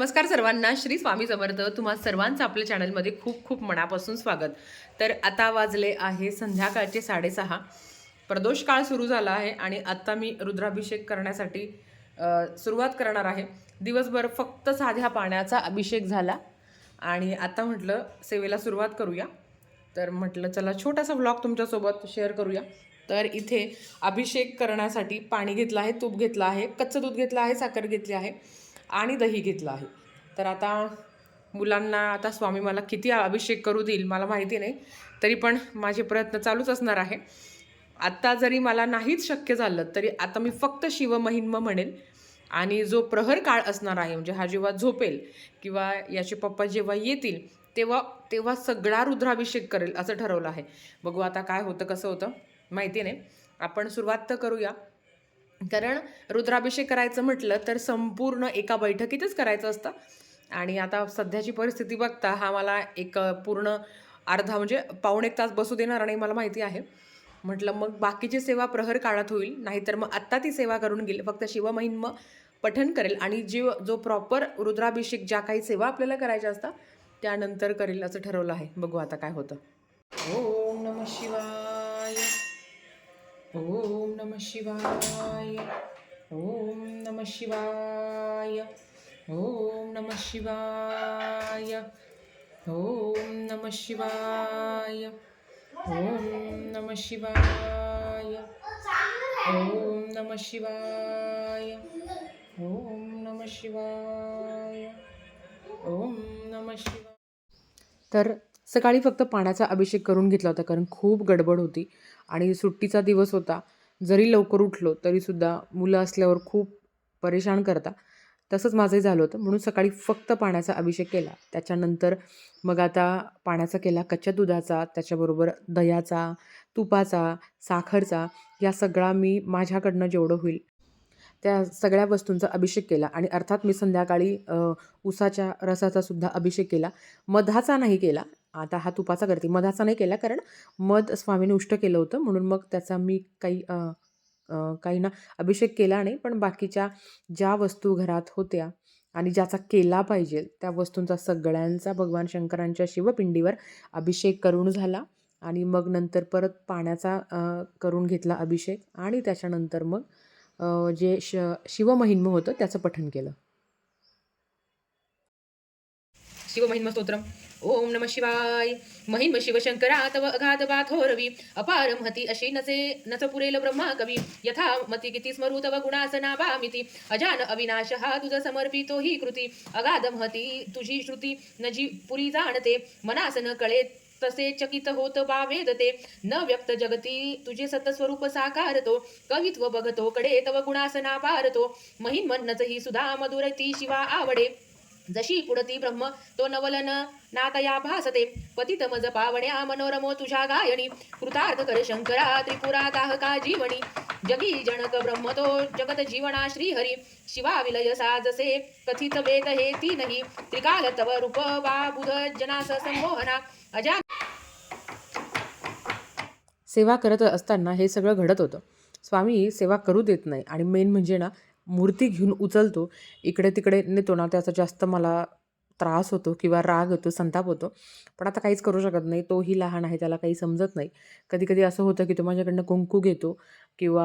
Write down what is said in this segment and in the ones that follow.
नमस्कार सर्वांना श्री स्वामी समर्थ. तुम्हा सर्वांचं आपल्या चॅनलमध्ये खूप खूप मनापासून स्वागत. तर आता वाजले आहे संध्याकाळचे साडेसहा. प्रदोष काळ सुरू झाला आहे आणि आत्ता मी रुद्राभिषेक करण्यासाठी सुरुवात करणार आहे. दिवसभर फक्त साध्या पाण्याचा अभिषेक झाला. आणि आता म्हटलं सेवेला सुरुवात करूया. तर म्हटलं चला छोटासा व्लॉग तुमच्यासोबत शेअर करूया. तर इथे अभिषेक करण्यासाठी पाणी घेतलं आहे तूप घेतलं आहे कच्चं दूध घेतलं आहे साखर घेतली आहे. आणि दही घेतलं आहे. तर आता मुलांना आता स्वामी मला किती अभिषेक करू देईल मला माहिती नाही तरी पण माझे प्रयत्न चालूच असणार आहे. आत्ता जरी मला नाहीच शक्य झालं तरी आता मी फक्त शिवमहिन्म म्हणेल आणि जो प्रहर काळ असणार आहे म्हणजे हा जेव्हा झोपेल किंवा याचे पप्पा जेव्हा येतील तेव्हा तेव्हा सगळा रुद्राभिषेक करेल असं ठरवलं आहे. बघू आता काय होतं कसं होतं माहिती नाही. आपण सुरुवात तर करूया. कारण रुद्राभिषेक करायचं म्हटलं तर संपूर्ण एका बैठकीतच करायचं असतं. आणि आता सध्याची परिस्थिती बघता हा मला एक पूर्ण अर्धा म्हणजे पाऊण एक तास बसू देणार नाही मला माहिती आहे. म्हटलं मग बाकीची सेवा प्रहर काळात होईल नाहीतर मग आत्ता ती सेवा करून गेली फक्त शिवमहिन्म पठण करेल आणि जी जो प्रॉपर रुद्राभिषेक ज्या काही सेवा आपल्याला करायच्या असतात त्यानंतर करेल असं ठरवलं आहे. बघू आता काय होतं. ओम नम शिवाय. शिवाय। ओम नम शिवाय। ओम नम शिवाय। ओम नम शिवाय। ओम नम शिवाय। ओम नम शिवाय। ओम नम शिवाय। ओम नम शिवाय। तर सकाळी फक्त पाण्याचा अभिषेक करून घेतला होता कारण खूप गडबड होती आणि सुट्टीचा दिवस होता. जरी लवकर उठलो तरीसुद्धा मुलं असल्यावर खूप परेशान करता. तसंच माझंही झालं होतं. म्हणून सकाळी फक्त पाण्याचा अभिषेक केला. त्याच्यानंतर मग आता पाण्याचा केला कच्च्या दुधाचा त्याच्याबरोबर दह्याचा तुपाचा साखरचा या सगळा मी माझ्याकडनं जेवढं होईल त्या सगळ्या वस्तूंचा अभिषेक केला आणि अर्थात मी संध्याकाळी उसाच्या रसाचा सुद्धा अभिषेक केला. मधाचा नाही केला. आता हा तुपाचा करते. मधाचा नाही केला कारण मध स्वामीने उष्ट केलं होतं. म्हणून मग त्याचा मी काही काही ना अभिषेक केला नाही. पण बाकीच्या ज्या वस्तू घरात होत्या आणि ज्याचा केला पाहिजे त्या वस्तूंचा सगळ्यांचा भगवान शंकरांच्या शिवपिंडीवर अभिषेक करून झाला. आणि मग नंतर परत पाण्याचा करून घेतला अभिषेक. आणि त्याच्यानंतर मग जे श शिवमहिन्म होतं त्याचं पठण केलं. शिवमहिन्म स्तोत्रम. ओम नम शिवाय. महिन्म शिवशंकरा तव अगाध बाथोरवी अपार महती अशी नचे नच पुरेल ब्रह्मा कवी. यथा मती किती स्मरू तव गुणासना वामिती. अजान अविनाश हा तुझ समर्पितो ही कृती. अगाध महती तुझी श्रुती. नजी पुरी जाणते. मनासन कळे तसे चकित होत बा वेदते न व्यक्त जगती तुझे सतस्वरूप साकारतो. कवित्व बघतो कडे तव गुणासना पारतो. महिमन्नच ही सुधा मधुर ती शिवा आवडे. जशी पुढती ब्रह्म तो नवलन नातया भासते. पतित मज पावण्या मनोरमो तुझ्या गायणी कृतार्थ कर शंकरा त्रिपुरा दाहका जीवनी. जगी जनक ब्रह्म तो जगत जीवना श्रीहरी. शिवा विलय साजसे कथित वेद हे तीनही. त्रिकाल तव रूप वा बुध जनास संमोहना. अजा सेवा करत असताना हे सगळं घडत होतं. स्वामी सेवा करू देत नाही आणि मेन म्हणजे ना मूर्ती घेऊन उचलतो. इकडे तिकडे नेतो ना त्याचा जास्त मला त्रास होतो किंवा राग होतो संताप होतो. पण आता काहीच करू शकत नाही. तोही लहान आहे त्याला काही समजत नाही. कधी कधी असं होतं की तो माझ्याकडनं कुंकू घेतो किंवा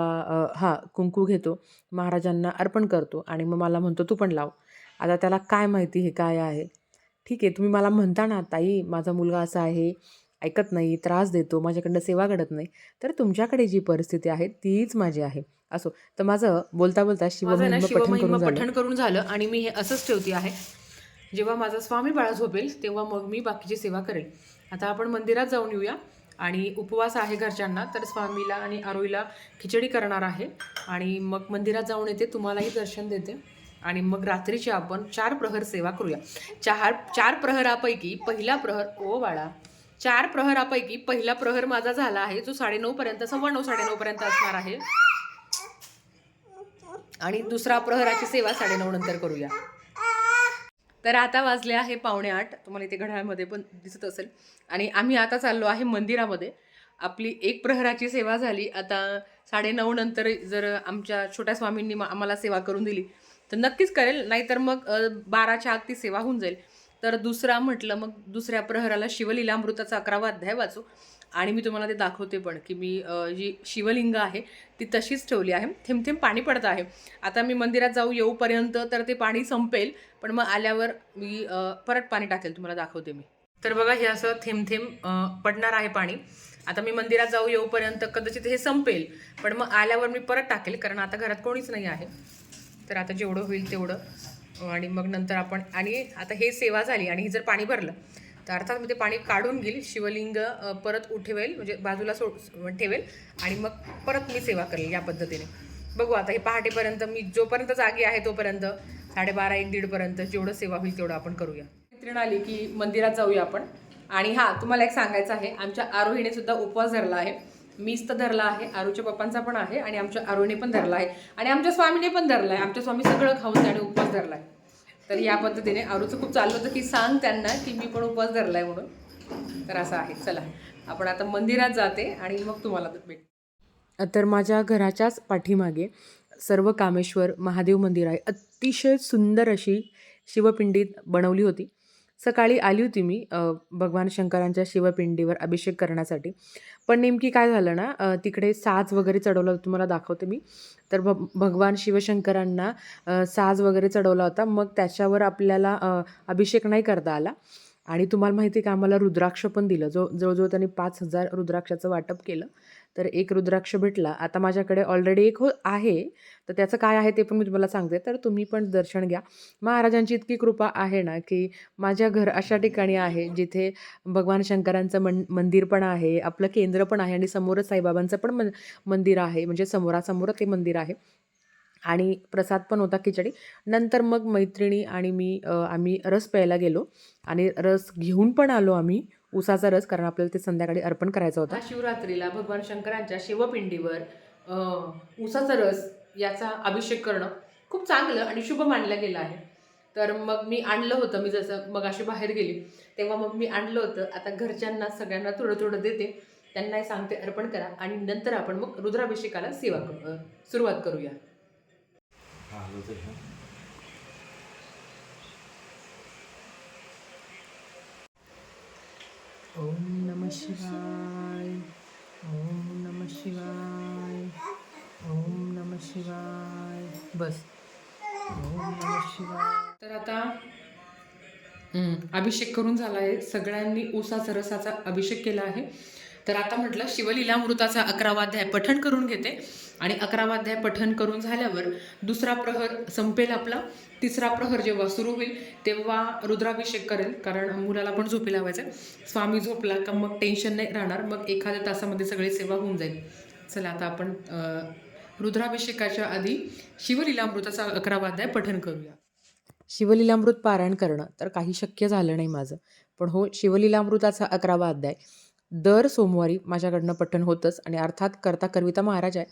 हां कुंकू घेतो. महाराजांना अर्पण करतो आणि मग मला म्हणतो तू पण लाव. आता त्याला काय माहिती हे काय आहे? ठीक आहे तुम्ही मला म्हणता ना ताई माझा मुलगा असा आहे ऐकत नाही त्रास देतो माझ्याकडनं सेवा घडत नाही तर तुमच्याकडे जी परिस्थिती आहे तीच माझी आहे. असो. तर माझं बोलता बोलता शिवमहिम पठण करून झालं. पठण करून झालं आणि मी हे असंच ठेवते आहे. जेव्हा माझा स्वामी बाळा झोपेल तेव्हा मग मी बाकीची सेवा करेल. आता आपण मंदिरात जाऊन येऊया आणि उपवास आहे घरच्यांना तर स्वामीला आणि आरोईला खिचडी करणार आहे आणि मग मंदिरात जाऊन येते तुम्हालाही दर्शन देते आणि मग रात्रीची आपण चार प्रहर सेवा करूया. चार चार प्रहरापैकी पहिला प्रहर ओ बाळा! चार प्रहरापैकी पहिला प्रहर माझा झाला आहे जो साडेनऊ पर्यंत सव्वा नऊ साडेनऊ पर्यंत असणार आहे. आणि दुसरा प्रहराची सेवा साडेनऊ नंतर करूया. तर आता वाजले आहे पावणे आठ. तुम्हाला इथे घड्याळमध्ये पण दिसत असेल. आणि आम्ही आता चाललो आहे मंदिरामध्ये. आपली एक प्रहराची सेवा झाली. आता साडेनऊ नंतर जर आमच्या छोट्या स्वामींनी आम्हाला सेवा करून दिली तर नक्कीच करेल. नाहीतर मग बाराच्या आत ती सेवा होऊन जाईल. तर दुसरा म्हटलं मग दुसऱ्या प्रहराला शिवलीलामृताचा अकरावा अध्याय वाचू. आणि मी तुम्हाला ते दाखवते पण की मी जी शिवलिंग आहे ती तशीच ठेवली आहे. थेंब थेंब पाणी पडत आहे. आता मी मंदिरात जाऊ येऊपर्यंत तर ते पाणी संपेल पण मग आल्यावर मी परत पाणी टाकेल तुम्हाला दाखवते मी. तर बघा हे असं थेंब थेंब पडणार आहे पाणी. आता मी मंदिरात जाऊ येऊपर्यंत कदाचित हे संपेल पण मग आल्यावर मी परत टाकेल कारण आता घरात कोणीच नाही आहे. तर आता जेवढं होईल तेवढं. आणि मग नंतर आपण आणि आता हे सेवा झाली आणि हे जर पाणी भरलं तर अर्थात मी ते पाणी काढून घेईल शिवलिंग परत उठवेल म्हणजे बाजूला सोड ठेवेल आणि मग परत मी सेवा करेल या पद्धतीने. बघू आता हे पहाटेपर्यंत मी जोपर्यंत जागी आहे तोपर्यंत साडेबारा एक दीडपर्यंत जेवढं सेवा होईल तेवढं आपण करूया. मैत्रीण आली की मंदिरात जाऊया आपण. आणि हां तुम्हाला एक सांगायचं आहे आमच्या आरोहीने सुद्धा उपवास धरला आहे. मीच तर धरला आहे आरूच्या पप्पांचा पण आहे आणि आमच्या आरूने पण धरला आहे आणि आमच्या स्वामीने पण धरला आहे. आमच्या स्वामी सगळं खाऊन त्याने उपवास धरला आहे. तर या पद्धतीने आरूचं खूप चाललं होतं की सांग त्यांना की मी पण उपवास धरला आहे म्हणून. तर असं आहे. चला आपण आता मंदिरात जाते आणि मग तुम्हाला भेट तर माझ्या घराच्याच पाठीमागे सर्व कामेश्वर महादेव मंदिर आहे. अतिशय सुंदर अशी शिवपिंडीत बनवली होती. सकाळी आली होती मी भगवान शंकरांच्या शिवपिंडीवर अभिषेक करण्यासाठी. पण नेमकी काय झालं ना तिकडे साज वगैरे चढवलं तुम्हाला दाखवते मी. तर भ भगवान शिवशंकरांना साज वगैरे चढवला होता. मग त्याच्यावर आपल्याला अभिषेक नाही करता आला. आणि तुम्हाला माहिती आहे का आम्हाला रुद्राक्ष पण दिलं. जो जवळजवळ त्यांनी पाच हजार रुद्राक्षाचं वाटप केलं. तर एक रुद्राक्ष भेटला. आता माझ्याकडे ऑलरेडी एक हो आहे. तर त्याचं काय आहे ते पण मी तुम्हाला सांगते. तर तुम्ही पण दर्शन घ्या. महाराजांची इतकी कृपा आहे ना की माझ्या घर अशा ठिकाणी आहे जिथे भगवान शंकरांचं मन मंदिर पण आहे आपलं केंद्र पण आहे आणि समोरच साईबाबांचं पण मन मंदिर आहे. म्हणजे समोरासमोर ते मंदिर आहे. आणि प्रसाद पण होता खिचडी. नंतर मग मैत्रिणी आणि मी आम्ही रस प्यायला गेलो आणि रस घेऊन पण आलो आम्ही. उसाचा रस कारण आपल्याला ते संध्याकाळी अर्पण करायचा होता. शिवरात्रीला भगवान शंकरांच्या शिवपिंडीवर उसाचा रस याचा अभिषेक करणं खूप चांगलं आणि शुभ मानलं गेलं आहे. तर मग मी आणलं होतं मी जसं मग अशी बाहेर गेली तेव्हा मग मी आणलं होतं. आता घरच्यांना सगळ्यांना थोडं थोडं देते. त्यांनाही सांगते अर्पण करा आणि नंतर आपण मग रुद्राभिषेकाला सेवा सुरुवात करूया. ओम नम शिवाय ओम नम शिवाय ओम नम शिवाय बस. ओम नम शिवाय. तर आता अभिषेक करून झाला आहे सगळ्यांनी ऊसाचा रसाचा अभिषेक केला आहे. तर आता म्हटलं शिवलीलामृताचा अकरावाध्याय पठण करून घेते. आणि अकरावाध्याय पठण करून झाल्यावर दुसरा प्रहर संपेल आपला. तिसरा प्रहर जेव्हा सुरू होईल तेव्हा रुद्राभिषेक करेल. कारण मुलाला पण झोपी लावायचं आहे. स्वामी झोपला का मग टेन्शन नाही राहणार. मग एखाद्या तासामध्ये सगळी सेवा होऊन जाईल. चला आता आपण रुद्राभिषेकाच्या आधी शिवलीलामृताचा अकरावाध्याय पठण करूया. शिवलीलामृत पारायण करणं तर काही शक्य झालं नाही माझं. पण हो शिवलीलामृताचा अकरावा अध्याय. दर सोमवारी माझ्याकडनं पठण होतंच आणि अर्थात करता कविता महाराज आहे.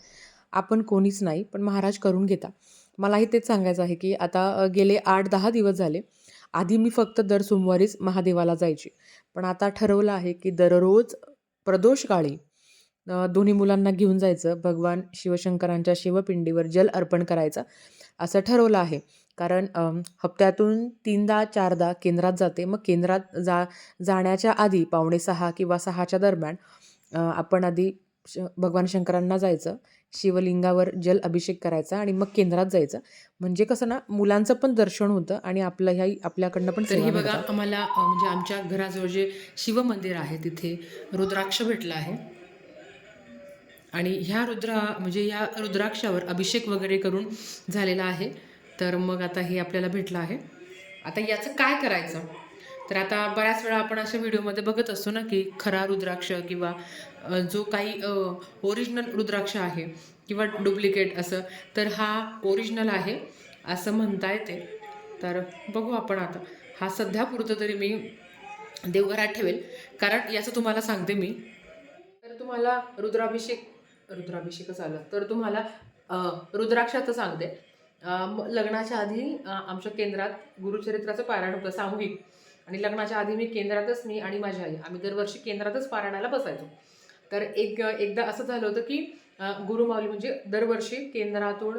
आपण कोणीच नाही पण महाराज करून घेता. मलाही तेच सांगायचं आहे की आता गेले आठ दहा दिवस झाले. आधी मी फक्त दर सोमवारीच महादेवाला जायची. पण आता ठरवलं आहे की दररोज प्रदोष काळी दोन्ही मुलांना घेऊन जायचं भगवान शिवशंकरांच्या शिवपिंडीवर जल अर्पण करायचं असं ठरवलं आहे. कारण हप्त्यातून तीनदा चारदा केंद्रात जाते. मग केंद्रात जा जाण्याच्या आधी पावणे सहा किंवा सहाच्या दरम्यान आपण आधी श भगवान शंकरांना जायचं शिवलिंगावर जल अभिषेक करायचा आणि मग केंद्रात जायचं. म्हणजे कसं ना मुलांचं पण दर्शन होतं आणि आपलं ह्याही आपल्याकडनं पण तर हे बघा. आम्हाला म्हणजे आमच्या घराजवळ जे शिवमंदिर आहे तिथे रुद्राक्ष भेटलं आहे. आणि ह्या रुद्रा म्हणजे ह्या रुद्राक्षावर अभिषेक वगैरे करून झालेला आहे. तर मग आता हे आपल्याला भेटलं आहे. आता याचं काय करायचं? तर आता बऱ्याच वेळा आपण अशा व्हिडिओमध्ये बघत असतो ना की खरा रुद्राक्ष किंवा जो काही ओरिजिनल रुद्राक्ष आहे किंवा डुप्लिकेट असं तर हा ओरिजिनल आहे असं म्हणता येते तर बघू आपण आता. हा सध्या पुरतं तरी मी देवघरात ठेवेल. कारण याचं तुम्हाला सांगते मी. तर तुम्हाला रुद्राभिषेक रुद्राभिषेकच आलं. तर तुम्हाला रुद्राक्षाचं सांगते. लग्नाच्या आधी आमच्या केंद्रात गुरुचरित्राचं पारायण होतं सामूहिक. आणि लग्नाच्या आधी मी केंद्रातच मी आणि माझी आई आम्ही दरवर्षी केंद्रातच पारायणाला बसायचो. तर एक एकदा असं झालं होतं की गुरुमाऊली म्हणजे दरवर्षी केंद्रातून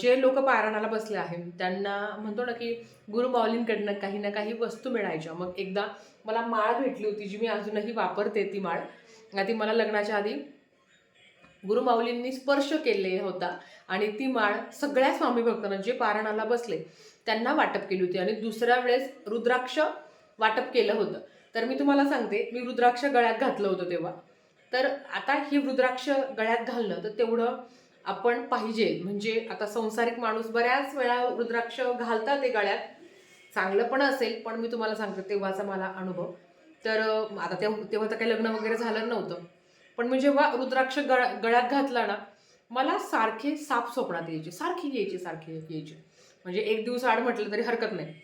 जे लोक पारणाला बसले आहे त्यांना म्हणतो ना की गुरुमाऊलींकडनं काही ना काही वस्तू मिळायच्या. मग एकदा मला माळ भेटली होती जी मी अजूनही वापरते ती माळ. ती मला लग्नाच्या आधी गुरुमाऊलींनी स्पर्श केले होता. आणि ती माळ सगळ्या स्वामी भक्तांना जे पारणाला बसले त्यांना वाटप केली होती. आणि दुसऱ्या वेळेस रुद्राक्ष वाटप केलं होतं. तर मी तुम्हाला सांगते मी रुद्राक्ष गळ्यात घातलं होतं तेव्हा. तर आता ही रुद्राक्ष गळ्यात घालणं तर तेवढं आपण पाहिजे. म्हणजे आता संसारिक माणूस बऱ्याच वेळा रुद्राक्ष घालतात ते गळ्यात. चांगलं पण असेल पण मी तुम्हाला सांगते तेव्हाचा मला अनुभव. तर आता तेव्हा तेव्हा तर काही लग्न वगैरे झालं नव्हतं. पण मी जेव्हा रुद्राक्ष गळ गळ्यात घातला ना मला सारखे साप स्वप्नात यायचे सारखी यायचे सारखे यायचे. म्हणजे एक दिवस आड म्हटलं तरी हरकत नाही.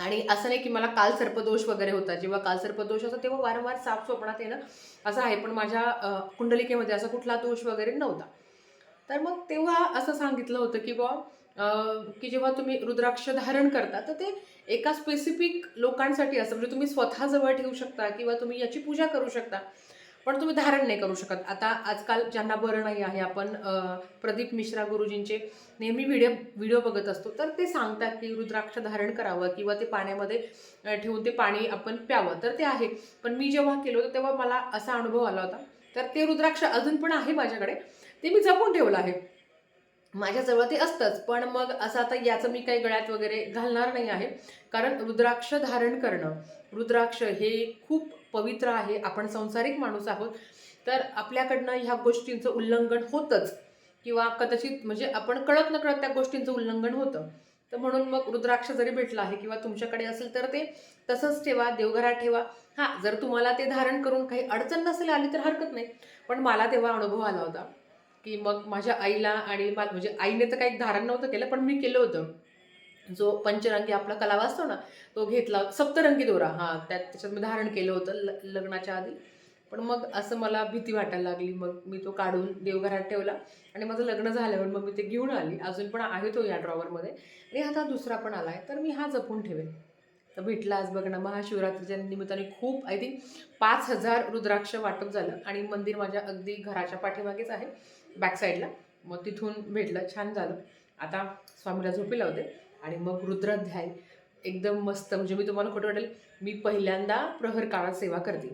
आणि असं नाही की मला काल सर्पदोष वगैरे होता. जेव्हा काल सर्पदोष होता तेव्हा वारंवार साप स्वप्नात येणं असं आहे. पण माझ्या कुंडलिकेमध्ये असा कुठला दोष वगैरे नव्हता. तर मग तेव्हा असं सांगितलं होतं की बा की जेव्हा तुम्ही रुद्राक्ष धारण करता तर ते एका स्पेसिफिक लोकांसाठी असं म्हणजे तुम्ही स्वतः जवळ ठेवू शकता किंवा तुम्ही याची पूजा करू शकता. पण तुम्ही धारण नाही करू शकत. आता आजकाल ज्यांना बरं नाही आहे आपण प्रदीप मिश्रा गुरुजींचे नेहमी व्हिडिओ व्हिडिओ बघत असतो तर ते सांगतात की रुद्राक्ष धारण करावं किंवा ते पाण्यामध्ये ठेवून ते पाणी आपण प्यावं तर ते आहे. पण मी जेव्हा केलं होतं तेव्हा मला असा अनुभव आला होता. तर ते रुद्राक्ष अजून पण आहे माझ्याकडे. ते मी जपून ठेवलं आहे. माझ्याजवळ ते असतंच पण मग असं आता याचं मी काही गळ्यात वगैरे घालणार नाही आहे. कारण रुद्राक्ष धारण करणं रुद्राक्ष हे खूप पवित्र आहे आपण संसारिक माणूस आहोत. तर आपल्याकडनं ह्या गोष्टींचं उल्लंघन होतंच. किंवा कदाचित म्हणजे आपण कळत न कळत त्या गोष्टींचं उल्लंघन होतं. तर म्हणून मग रुद्राक्ष जरी भेटलं आहे किंवा तुमच्याकडे असेल तर ते तसंच ठेवा देवघरात ठेवा. हां जर तुम्हाला ते धारण करून काही अडचण नसेल आली तर हरकत नाही. पण मला तेव्हा अनुभव आला होता. की मग माझ्या आईला आणि मला म्हणजे आईने तर काही धारण नव्हतं केलं पण मी केलं होतं. जो पंचरंगी आपला कलावा असतो ना तो घेतला सप्तरंगी दोरा हां त्यात त्याच्यात मी धारण केलं होतं ल लग्नाच्या आधी. पण मग असं मला भीती वाटायला लागली. मग मी तो काढून देवघरात ठेवला आणि माझं लग्न झाल्यावर मग मी ते घेऊन आली. अजून पण आहे तो या ड्रॉवरमध्ये आणि आता दुसरा पण आला आहे तर मी हा जपून ठेवेन. तर भेटला आज बघ ना महाशिवरात्रीच्या निमित्ताने खूप आय थिंक पाच हजार रुद्राक्ष वाटप झालं. आणि मंदिर माझ्या अगदी घराच्या पाठीमागेच आहे. बॅक साईडला मग तिथून भेटलं छान झालं. आता स्वामीला झोपी लावते आणि मग रुद्राध्याय एकदम मस्त म्हणजे मी तुम्हाला खोटं वाटेल मी पहिल्यांदा प्रहर काळात सेवा करते.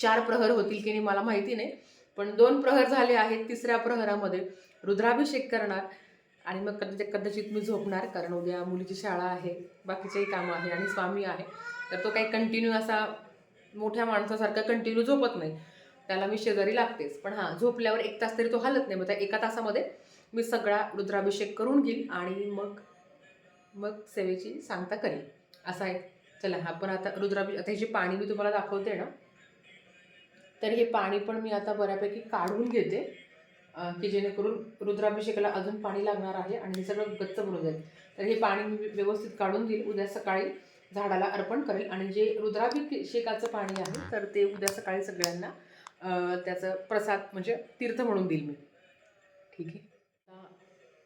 चार प्रहर होतील की नाही मला माहिती नाही पण दोन प्रहर झाले आहेत तिसऱ्या प्रहरामध्ये. रुद्राभिषेक करणार आणि मग कदाचित कदाचित मी झोपणार कारण उद्या मुलीची शाळा आहे बाकीचेही कामं आहे आणि स्वामी आहे. तर तो काही कंटिन्यू असा मोठ्या माणसासारखा कंटिन्यू झोपत नाही. त्याला मी शेजारी लागतेच. पण हां झोपल्यावर एक तास तरी तो हलत नाही. मग त्या एका तासामध्ये मी सगळा रुद्राभिषेक करून घेईल आणि मग मग सेवेची सांगता करेल असं आहे. चला आपण आता रुद्राभिषेक आता हे जे पाणी मी तुम्हाला दाखवते ना तर हे पाणी पण मी आता बऱ्यापैकी काढून घेते की जेणेकरून रुद्राभिषेकाला अजून पाणी लागणार आहे आणि हे सगळं गच्च भरून जाईल. तर हे पाणी मी व्यवस्थित काढून घेईल. उद्या सकाळी झाडाला अर्पण करेल. आणि जे रुद्राभिषेकाचं पाणी आहे तर ते उद्या सकाळी सगळ्यांना त्याचं प्रसाद म्हणजे तीर्थ म्हणून देईल मी. ठीक आहे? आता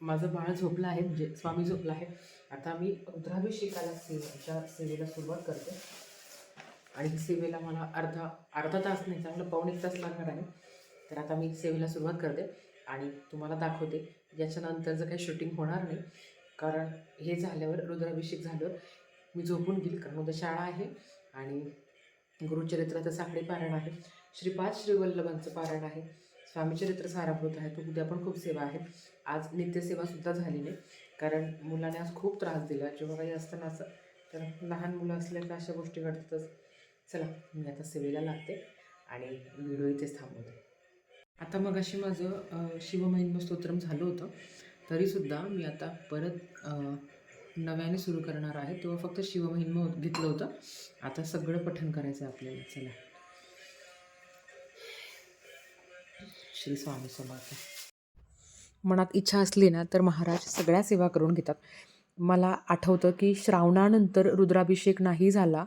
माझं बाळ झोपलं आहे म्हणजे स्वामी झोपला आहे. आता मी रुद्राभिषेकाला सेवेच्या सेवेला सुरुवात करते. आणि सेवेला मला अर्धा अर्धा तास नाही चांगलं पाऊण एक तास लागणार आहे. तर आता मी सेवेला सुरुवात करते. आणि तुम्हाला दाखवते याच्यानंतरचं काही शूटिंग होणार नाही कारण हे झाल्यावर रुद्राभिषेक झाल्यावर मी झोपून घेईल कारण उद्या शाळा आहे. आणि गुरुचरित्राचं साखळी पारायण आहे. श्रीपाद श्रीवल्लभांचं पारायण आहे. स्वामीचरित्र साराभूत आहे. तो उद्या पण खूप सेवा आहे. आज नित्यसेवासुद्धा झाली नाही. कारण मुलाने आज खूप त्रास दिला. जेव्हा काही असताना असं तर लहान मुलं असल्या का अशा गोष्टी घडतातच. चला मी आता सेवेला लागते आणि व्हिडिओ इथेच थांबवते. आता मग अशी माझं अ, शिवमहिम स्तोत्रम झालं होतं. तरीसुद्धा मी आता परत नव्याने सुरू करणार आहे. तेव्हा फक्त शिवमहिम घेतलं होतं. आता सगळं पठण करायचं आहे आपल्याला. चला. श्री स्वामी समर्थ. मनात इच्छा असली ना तर महाराज सगळ्या सेवा करून घेतात. मला आठवतं की श्रावणानंतर रुद्राभिषेक नाही झाला.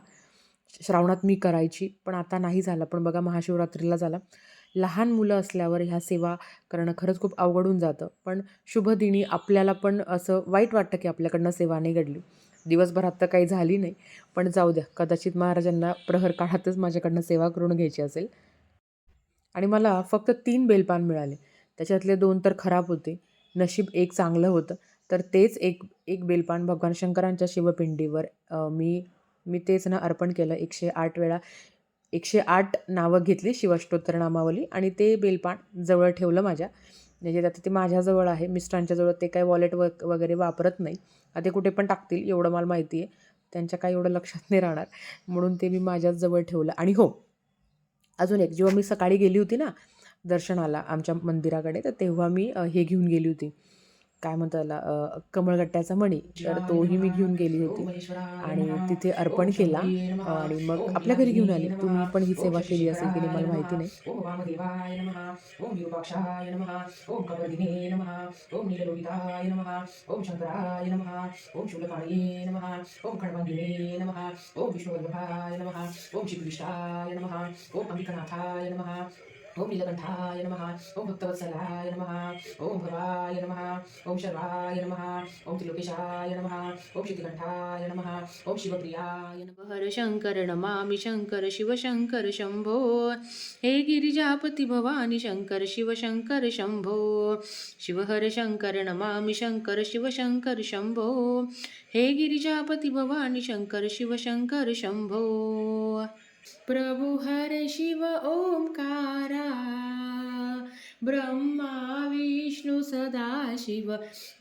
श्रावणात मी करायची पण आता नाही झाला. पण बघा महाशिवरात्रीला झाला. लहान मुलं असल्यावर ह्या सेवा करणं खरंच खूप अवघडून जातं. पण शुभदिनी आपल्याला पण असं वाईट वाटतं की आपल्याकडनं सेवा नाही घडली. दिवसभरात तर काही झाली नाही. पण जाऊ द्या कदाचित महाराजांना प्रहर काळातच माझ्याकडनं सेवा करून घ्यायची असेल. आणि मला फक्त तीन बेलपान मिळाले. त्याच्यातले दोन तर खराब होते. नशीब एक चांगलं होतं. तर तेच एक एक बेलपान भगवान शंकरांच्या शिवपिंडीवर मी मी तेच ना अर्पण केलं. एकशे आठ वेळा एकशे आठ नावं घेतली शिवाष्टोत्तर नामावली आणि ते बेलपान जवळ ठेवलं माझ्या. म्हणजे आता ते माझ्याजवळ आहे. मिस्टरांच्याजवळ ते काही वॉलेट व वगैरे वापरत नाही. आता ते कुठे पण टाकतील एवढं मला माहिती आहे. त्यांच्या काही एवढं लक्षात नाही राहणार. म्हणून ते मी माझ्याच जवळ ठेवलं. आणि हो अजून एक जेव्हा मी सकाळी गेली होती ना दर्शनाला आमच्या मंदिराकडे तर तेव्हा मी हे घेऊन गेली होती. काय म्हणतात त्याला कमळगट्ट्याचा मणी. तर तोही मी घेऊन गेली होती. आणि तिथे अर्पण केला. आणि मग आपल्या घरी घेऊन आली. तुम्ही पण ही सेवा केली असेल की मला माहिती नाही. ओम नीलकंठाय नमः ओम भक्तवत्सलाय नमः ओम भवाय नमः ओम शर्वाय नमः ओम त्रिलोकेशाय नमः ओम श्रीकंठाय नमः ओम शिवप्रियाय नमः। हर शंकर नमामि शंकर शिव शंकर शंभो। हे गिरिजापति भवानी शंकर शिव शंकर शंभो। शिव हर शंकर नमामि शंकर शिव शंकर शंभो। हे गिरिजापति भवानी शंकर शिव शंकर शंभो। प्रभु हर शिव ओंकारा ब्रह्मा विष्णु सदाशिव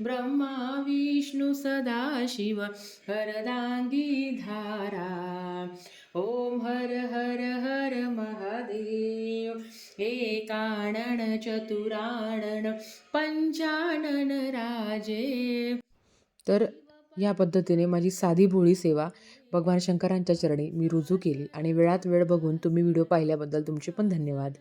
ब्रह्मा विष्णु सदाशिव हरदांगी धारा। ॐ हर हर हर महादेव एकाणन चतुराणन पंचानन राजे तर या पद्धतीने माझी साधी भोळी सेवा भगवान शंकरांच्या चरणी मी रुजू केली आणि वेळात वेळ बघून तुम्ही व्हिडिओ पाहिल्याबद्दल तुमचे पण धन्यवाद.